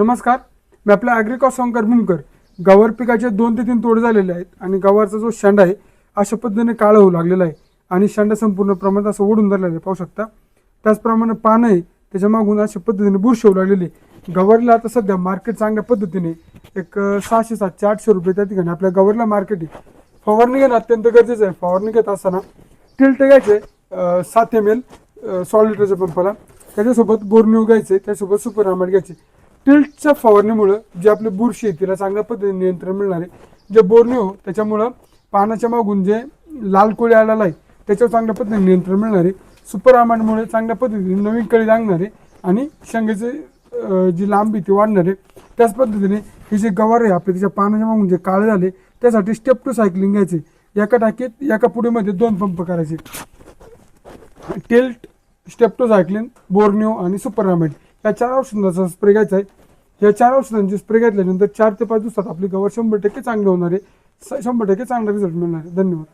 नमस्कार. मी आपल्या ॲग्रिकॉस शंकर भूमकर. गवार पिकाचे दोन ते तीन तोड झालेले आहेत आणि गवारचा जो शेंडा आहे अशा पद्धतीने काळं होऊ लागलेला आहे आणि शेंडा संपूर्ण प्रमाणात असं ओढून धरलेलं आहे. पाहू शकता. त्याचप्रमाणे पानं आहे त्याच्या मागून अशा पद्धतीने बुरशी होऊ लागलेली आहे. गवारला आता सध्या मार्केट चांगल्या पद्धतीने एक सहाशे सातशे आठशे रुपये त्या ठिकाणी आपल्या गवारला मार्केट आहे. फवारणी घेणं अत्यंत गरजेचं आहे. फवारणी घेत असताना टिल्ट घ्यायचे सात एम एल सॉलिटरच्या पंपाला. त्याच्यासोबत बोरन्यू घ्यायचे त्यासोबत सुपर आंबट घ्यायचे. टिल्टच्या फवारणीमुळं जे आपले बुरशी आहे तिला चांगल्या पद्धतीने नियंत्रण मिळणार आहे जे बोर्निओ हो, त्याच्यामुळं पानाच्या मागून जे लाल कोळी आलेला आहे त्याच्यावर चांगल्या पद्धतीने नियंत्रण मिळणार आहे सुपर आमांडमुळे चांगल्या पद्धतीने नवीन कळी लागणार आहे आणि शेंगेचे जी लांबी ती वाढणार आहे त्याच पद्धतीने हे जे गवार आहे आपले त्याच्या पानाच्या मागून जे काळे झाले त्यासाठी स्टेप टू सायकलिंग घ्यायचे. एका टाकीत एका पुढीमध्ये दोन पंप करायचे. टिल्ट स्टेप्टो सायक्लिन बोर्निओ आणि सुपर रामेट या चार औषधांचा स्प्रे घ्यायचा आहे. या चार औषधांचे स्प्रे घेतल्यानंतर चार ते पाच दिवसात आपली गवर शंभर टक्के चांगली होणार आहे. शंभर टक्के चांगला रिझल्ट मिळणार आहे. धन्यवाद.